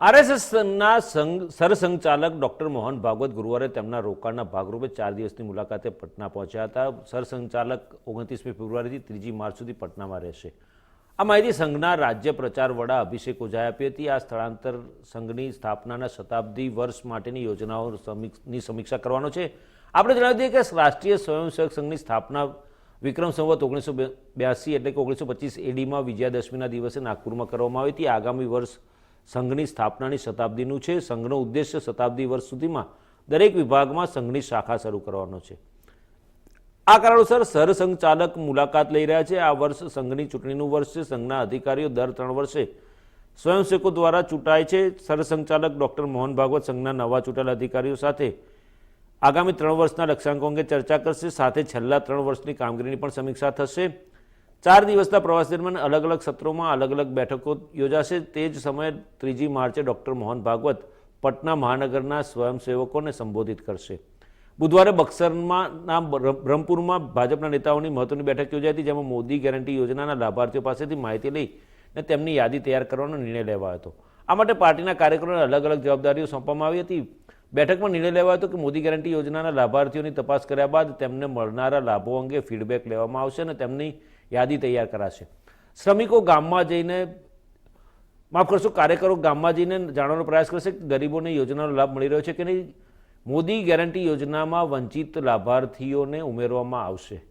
આરએસએસના સંઘ સરસંઘચાલક ડોક્ટર મોહન ભાગવત ગુરુવારે તેમના રોકાણના ભાગરૂપે ચાર દિવસની મુલાકાતે પટના પહોંચ્યા હતા. સરસંઘચાલક ઓગણત્રીસમી ફેબ્રુઆરીથી ત્રીજી માર્ચ સુધી પટનામાં રહેશે. આ માહિતી સંઘના રાજ્ય પ્રચાર વડા અભિષેક ઓઝાએ આપી હતી. આ સ્થળાંતર સંઘની સ્થાપનાના શતાબ્દી વર્ષ માટેની યોજનાઓની સમીક્ષા કરવાનો છે. આપણે જણાવી દઈએ કે રાષ્ટ્રીય સ્વયંસેવક સંઘની સ્થાપના વિક્રમ સંવત ઓગણીસો બ્યાસી એટલે કે ઓગણીસો પચીસ એડીમાં વિજયાદશમીના દિવસે નાગપુરમાં કરવામાં આવી હતી. આગામી વર્ષ સંઘની સ્થાપનાની શતાબ્દીનું છે. સંઘનો ઉદ્દેશ્ય શતાબ્દી વર્ષ સુધીમાં દરેક વિભાગમાં સંઘની શાખા શરૂ કરવાનો છે. આ કારણોસર સરસંઘ ચાલક મુલાકાત લઈ રહ્યા છે. આ વર્ષ સંઘની ચૂંટણીનું વર્ષ છે. સંઘના અધિકારીઓ દર ત્રણ વર્ષે સ્વયંસેવકો દ્વારા ચૂંટાય છે. સરસંઘચાલક ડોક્ટર મોહન ભાગવત સંઘના નવા ચૂંટાયેલા અધિકારીઓ સાથે આગામી ત્રણ વર્ષના લક્ષ્યાંકો અંગે ચર્ચા કરશે. સાથે છેલ્લા ત્રણ વર્ષની કામગીરીની પણ સમીક્ષા થશે. ચાર દિવસના પ્રવાસ દરમિયાન અલગ અલગ સત્રોમાં અલગ અલગ બેઠકો યોજાશે. તે જ સમયે ત્રીજી માર્ચે ડૉક્ટર મોહન ભાગવત પટના મહાનગરના સ્વયંસેવકોને સંબોધિત કરશે. બુધવારે બક્સરમાં ના બ્રહ્મપુરમાં ભાજપના નેતાઓની મહત્વની બેઠક યોજાઈ હતી, જેમાં મોદી ગેરંટી યોજનાના લાભાર્થીઓ પાસેથી માહિતી લઈ અને તેમની યાદી તૈયાર કરવાનો નિર્ણય લેવાયો હતો. આ માટે પાર્ટીના કાર્યકરોને અલગ અલગ જવાબદારીઓ સોંપવામાં આવી હતી. બેઠકમાં નિર્ણય લેવાયો હતો કે મોદી ગેરંટી યોજનાના લાભાર્થીઓની તપાસ કર્યા બાદ તેમને મળનારા લાભો અંગે ફીડબેક લેવામાં આવશે અને તેમની યાદી તૈયાર કરાશે. શ્રમિકો ગામમાં જઈને, માફ કરશો, કાર્યકરો ગામમાં જઈને જાણવાનો પ્રયાસ કરશે કે ગરીબોને યોજનાનો લાભ મળી રહ્યો છે કે નહીં? મોદી ગેરંટી યોજનામાં વંચિત લાભાર્થીઓને ઉમેરવામાં આવશે.